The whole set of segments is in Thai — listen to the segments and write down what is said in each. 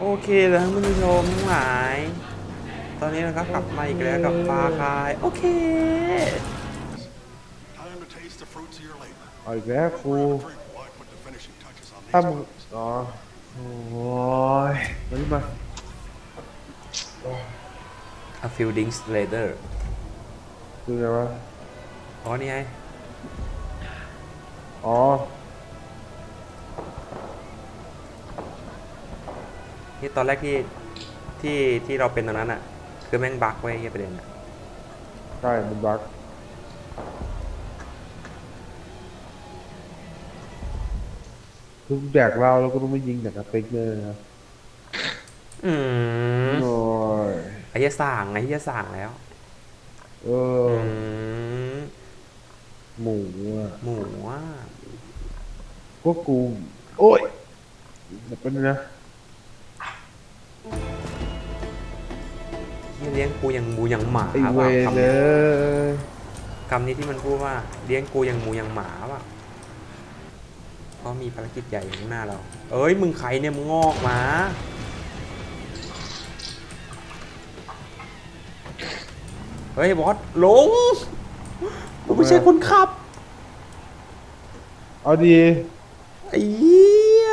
โอเคแล้วท่านผู้ชมทั้งหลาย ตอนนี้เราก็กลับมาอีกแล้วกับฟาคาย โอเค Time to taste the fruits of your labor. เอาอีกแล้วครู Drink while I put the finishing touches on these ถ้ามึง bones. อ๋อ โอ้ยมานี่มา A few drinks later คือไงวะ อ๋อนี่ไง อ๋อ ตอนแรกที่ที่ที่เราเป็นตอนนั้นอะคือแม่งบั๊กไว้เหี้ยประเด็นอะใช่มันบักคือแดกเราแล้วก็ต้องไม่ยิงแต่กระติกเลยนะอืมโอ้ยไอ้เหี้ยสั่งไอ้เหี้ยสั่งแล้วเออือมหมูอะหมูอะ พวกกู โอ้ยเดี๋ยวเป็นงนะ เหี้ยเลี้ยงกูอย่างหมูอย่างหมาไอเวว่ะรคำเลนี้ยคำนี้ที่มันพูดว่าเลี้ยงกูอย่างหมูอย่างหมาว่ะเพราะมีภารกิจใหญ่อยู่ข้างหน้าเรา เอ้ยมึงใครเนี่ยมึงงอกมา เฮ้ยบอสลงกูไม่ใช่คนขับ เอาดีไอ้เหี้ย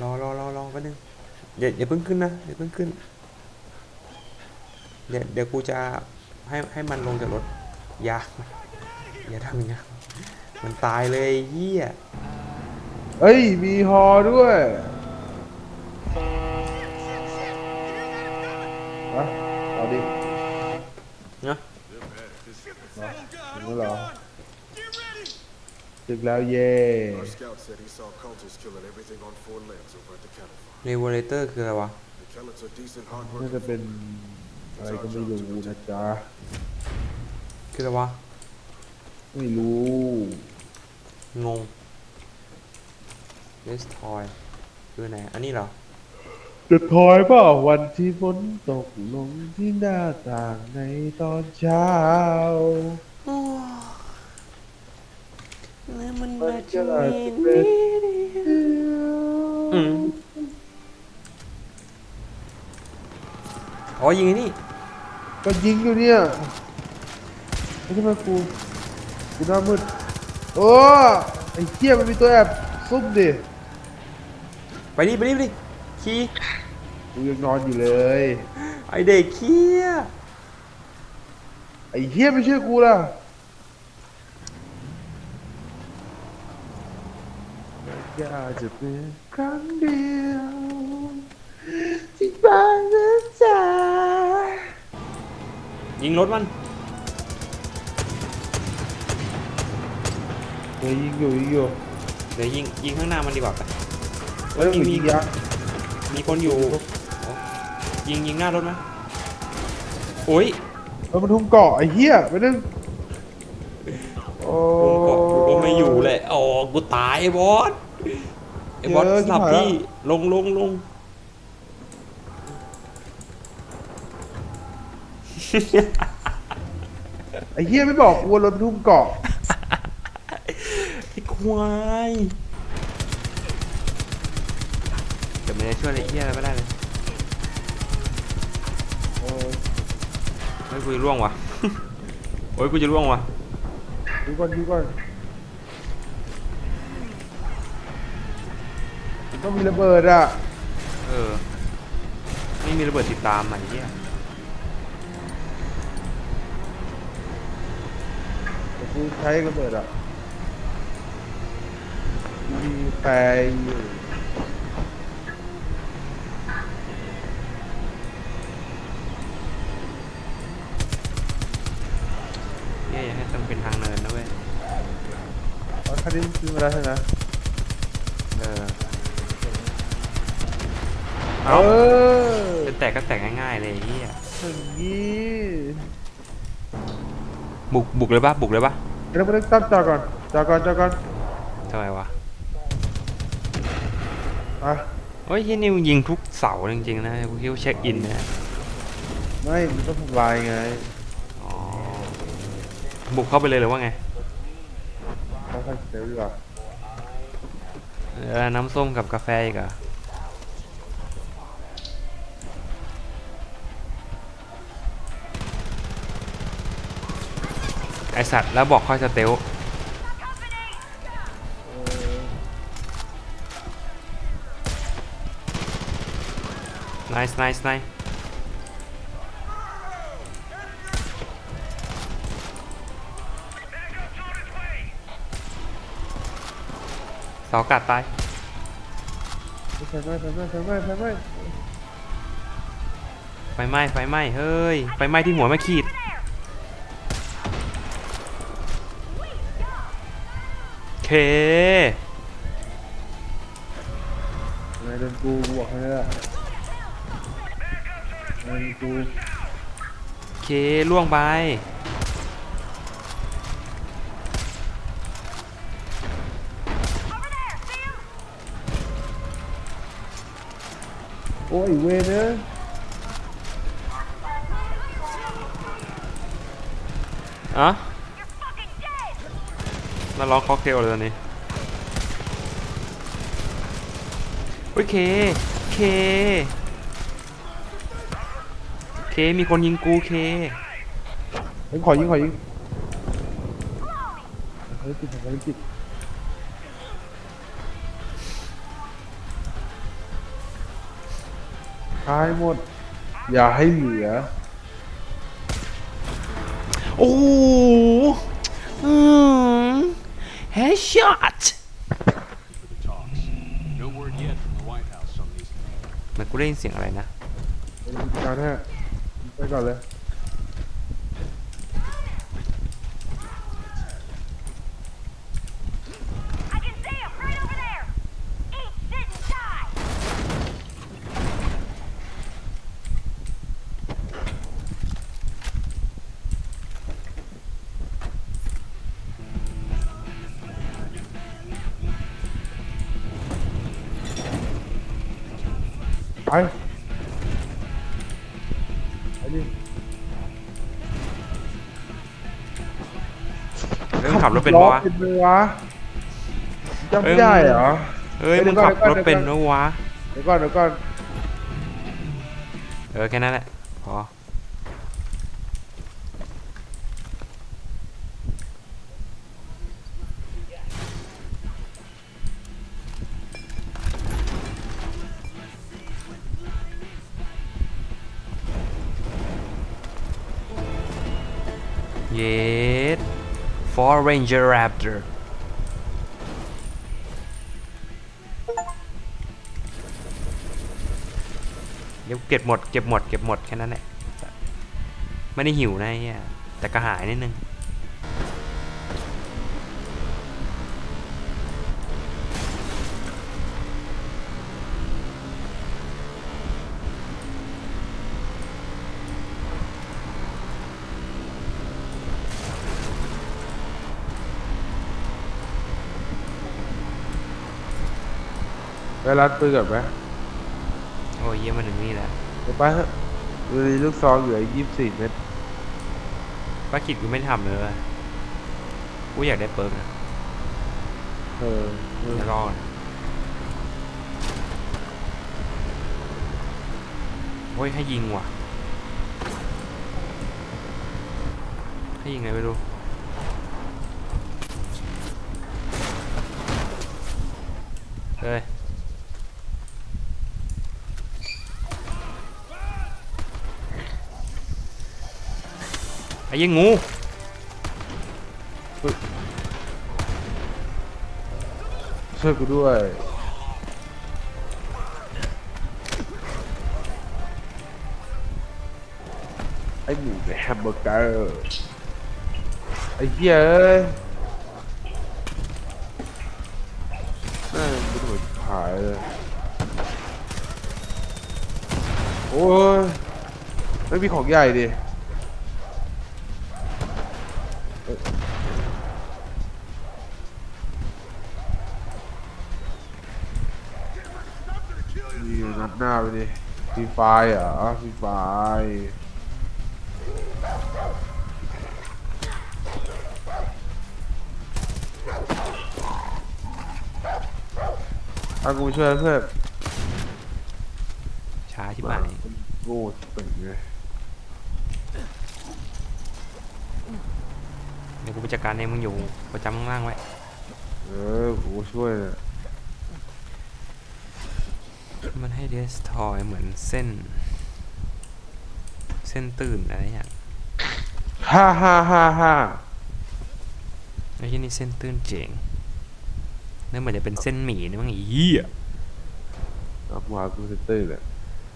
รอรอรอรอแป๊บนึง อย่าอย่าเพิ่งขึ้นนะอย่าเพิ่งขึ้นเดี๋ยวเดี๋ยวกูจะให้ให้มันลงจากรถอย่าอย่าทำอย่างนี้นมันตายเลยไอ้เหี้ยเอ้ยมีฮอด้วยอะเอาดิเนาะถึงแล้วเหรอ ถึงแล้วเย่ Our scout said he saw cultists killing everything on four legs over at the cattle farm. เรเวเลเตอร์คืออะไรวะ The Kellets are decent, น่า hard-working จะเป็น folk. อะไรก็ไม่รู้นะจ๊ะ คืออะไรวะ ไม่รู้ งงเ e สทอยคือไหน อันนี้เหรอ จะทอยเปล่าวันที่ฝนตกลงที่หน้าต่างในตอนเช้า แล้วมันมัมานจะจะเป็มีนอืมอ๋อยิงไอ้นี่ก็ยิงอยู่เนี่ยไม่ใช่ไหมกูกูหน้ามืดโอ้ไอ้เหี้ยมันมีตัวแอบซุ่มดิไปดิไปดิไปดิขี้กูยังนอนอยู่เลย ไอเด็กขี้ยไอ้เหี้ยไม่เชื่อกูล่ะ อยากจะเป็นครั้งเดียวที่บ้านนะจ๊ะยิงรถมันเฮ้ยยิงอยู่ยิงอยู่เดี๋ยวยิงยิงข้างหน้ามันดีกว่าไปเฮ้ยมีมีมียิงยักษ์มีคนอยู่โอ้ยิงยิงหน้ารถไหมโอ้ยเฮ้ยมันทุ่มเกาะไอ้เหี้ยไปนึงโอ้ผมก็กูก็ไม่อยู่แหละอ๋อกูตายไอ้ บอสไอ้บอสสลับที่ลงลงลงไอ้เหี้ยไม่บอกกูว่ารถมันทุ่มเกาะไอ้ควายแต่ไม่ได้ช่วยอะไรเหี้ยอะไรไม่ได้เลยโอ้ยเฮ้ยกูจะร่วงว่ะ โอ้ยกูจะร่วงว่ะดูก่อนดูก่อน ต้องมีระเบิดอะเออ ไม่มีระเบิดติดตามมันเหี้ยแต่กูใช้ระเบิดอะมีแฟอยู่เหี้ยอย่าให้มันเป็นทางเนินนะเว้ยเอาคันนี้มันซื้อมาแล้วใช่ไหมเออ เอเอาอจะแตกก็แตกง่ายๆเลยไอ้เหี้ยอย่างนี้บุกบุกเลยปะบุกเลยปะเดี๋ยวมาตั้งจอก่อนจอก่อนจอก่อนทำไมวะอะเฮ้ยที่นี่มึงยิงทุกเสาจริงๆนะกูคิดว่าเช็คอินนะไม่มันต้องทำลายไงอ๋อบุกเข้าไปเลยหรือว่าไงต้องให้เซลล์ดีกว่าเออน้ำส้มกับกาแฟอีกเหรอะ ไอสัตว์แล้วบอกค่อยสเตลไนส์ไนส์ไนส์เสากัดตายไฟไหม้ไฟไหม้ไฟไหม้ไฟไหม้ไฟไหม้ไฟไหม้เฮ้ยไฟไหม้ที่หัวไม่ขีด เค นายโดนกูกูบอกให้แล้วนายโดนกูเคล่วงไป โอ้ยเวรเนอะอะ มาร้องค็อกเทลเลยตอนนี้เฮ้ยเค เค เค มีคนยิงกูเค เฮ้ยขอยิงขอยิงภารกิจภารกิจตายหมด อย่าให้เหลือ โอ้โหอืม เฮดช็อต for the talks. No word yet from the White House on these. มันกูได้ยินเสียงอะไรนะ การฮะไปก่อนเลย ไปไปดิเฮ้ยมึงขับรถเป็นปะวะเป็นไหมวะจำไม่ได้เหรอเฮ้ยเดี๋มึยงวก่อนขับรถเดี๋ยวก่อนเป็นนะวะ เดี๋ยวก่อนเดี๋ยวก่อน เออแค่นั้นแหละพอ เย็ด For Ranger Raptor เดี๋ยวเก็บหมด เก็บหมด เก็บหมด แค่นั้นแหละ ไม่ได้หิวนะไอ้เฮียแต่กระหายนิดนึง ไปร้านปืนก่อนไหมโอ้ยเยี่ยมมาถึงนี่แล้วเดี๋ยวไปเถอะดูดิลูกซองเหลือยี่สิบสี่เม็ดป้ากิจกูไม่ได้ทำเลยเว้ยกูอยากได้เปิร์กนะเออเออเดี๋ยวรอก่อนโอ้ยให้ยิงว่ะ ให้ยิงไงไม่รู้เฮ้ย ยิงงูช่วยกูด้วยไอ้หมูแฮมเบอร์เกอร์ไอ้เหี้ยเอ้ยน่าเป็นหัวขายเลยโอ้ยไม่มีของใหญ่ดิเอ้ยนี่นัด หน้าไปดิฟรีไฟร์เหรอฟรีไฟร์เอากูช่วยเพื่อนช้าชิบหายโง่ตึงเลยเดี๋ยวกูไปจัดการเองมึงอยู่ประจำข้างล่างไว้ เออกูช่วยเนี่ย มันให้เดสทอยเหมือนเส้น เส้นตื่นอะไรอย่างฮ่าฮ่าฮ่าฮ่าไอ้ที่นี่เส้นตื้นเจ๋งนั่นเหมือนจะเป็นเส้นหมี่นะมั้งไอ้เหี้ยเอากูหากูเซนเตอร์เลย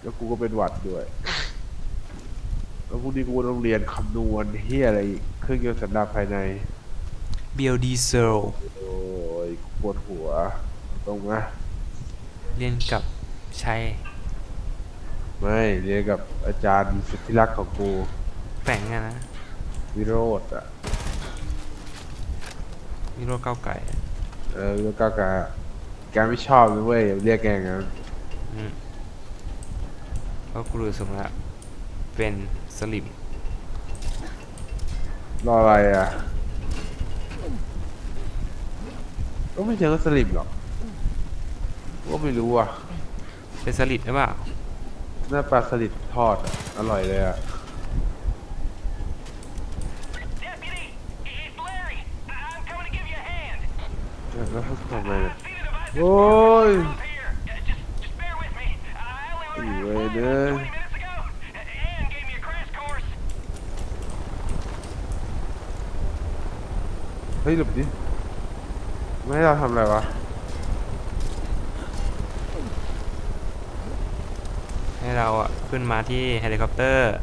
แล้วกูก็เป็นหวัดด้วย แล้วพรุ่งนี้กูต้องเรียนคำนวณเฮียอะไรอีกเครื่องยนต์สันดาปภายใน เบียวดีเซล โอ้ยกูปวดหัว ตรงนะเรียนกับ ชัยไม่เรียนกับอาจารย์สุดที่รักของกูแฝงอะนะวิโรธอะมีโรคเก้าวไก่อะเออแล้วก็กาแกไม่ชอบเลยเว้ยอย่าเรียกแกอย่างนั้นอืมเพราะกูรู้สึกว่าเป็นสลิมรออะไรอะก็ไม่เชิงว่าสลิมหรอกก็ไม่รู้อะ เป็นสลิดหรือเปล่าหน้าปลาสลิดทอดอะอร่อยเลยอะ Deputy, it's Larry. I'm coming to give you a hand. แล้วเขาทำไมเนี่ย See the device โอ้ย up here. Uh, Just, just bear with me. I only อี learned เว้ย how to เด้อ fly 20 minutes ago. Ann gave me a crash course. เฮ้ยหลบดิ ไม่ให้เราทำอะไรวะ ให้เราอะขึ้นมาที่เฮลิคอปเตอร์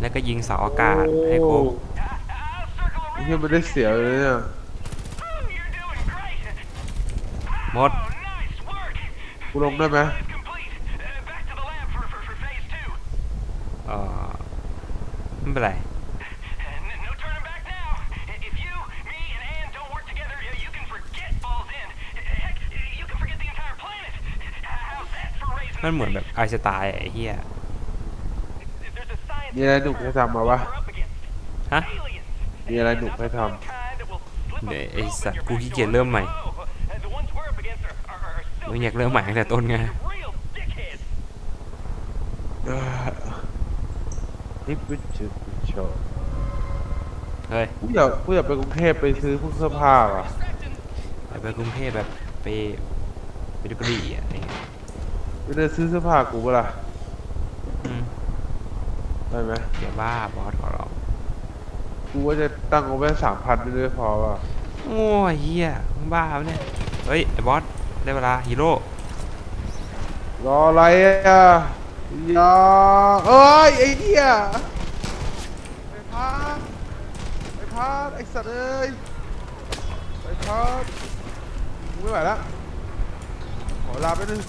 แล้วก็ยิงเสาอากาศให้ครบ I- I'll circle ไอ้ around. เฮียไม่ได้เสียวเลยเนี่ย Ooh, you're doing great. หมด Oh, nice work. กูลงได้ไหม It's complete. Uh, back to the lab for, for, for phase two. เอ่อไม่เป็นไร มันเหมือน the แบบ stakes? ไอน์สไตล์อะไอ้เหี้ย If there's a science มีอะไรหนุกให้ทำมาปะ we're up against, ฮะ aliens. มีอะไรหนุกให้ท Some kind that will slip a เดี๋ยวไอ้ probe in สัตว์ your กูขี้ back เกียจ door. เริ่มใหม่ Oh, uh, the ones we're up against are, are, are มึง so อยากเริ่มใหม่ตั้งแต่ต้นไง real dickheads. ำฮิปวิชโชว์เฮ้ยกูอยากกูอยากไปกรุงเทพไปซื้อพวกเสื้อผ้าว่ะไปไปกรุงเทพแบบไปไปดูกรีอะอะไรเงี้ย ไปเดินซื้อเสื้อผ้ากูเปะล่าอืมได้ไหมเดี๋ยวบ้าบอสขอร้องกูว่าจะตั้งเอาไว้สามพันไม่ได้พอว่ะโอ้ยเหี้ยมึงบ้าปะเนี่ยเฮ้ยไอ้บอสได้เวลาฮีโร่รออะไรอะอย่าเอ้ยไอ้เหี้ยไปพาดไปพาดไอ้สัตว์เอ้ยไปพาดกูไม่ไหวแล้วขอลาไปนึง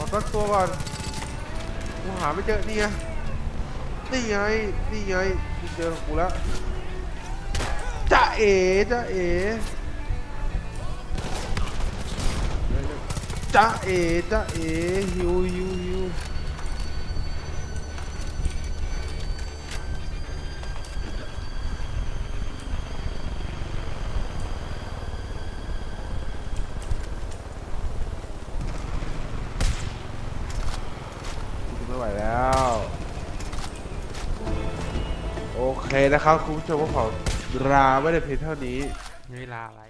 ขอตั้งตัวก่อนกูหาไม่เจอนี่ไงนี่ไงนี่ไงกูเจอกูแล้วจ้าเอ๋จ้าเอ๋จ้าเอ๋จ้าเอ๋ฮิวฮิวฮิวกูไม่ไหวแล้ว โอเค นะครับ คุณผู้ชมก็ขอลาไว้ในเพียงเท่านี้ เวลาอะไร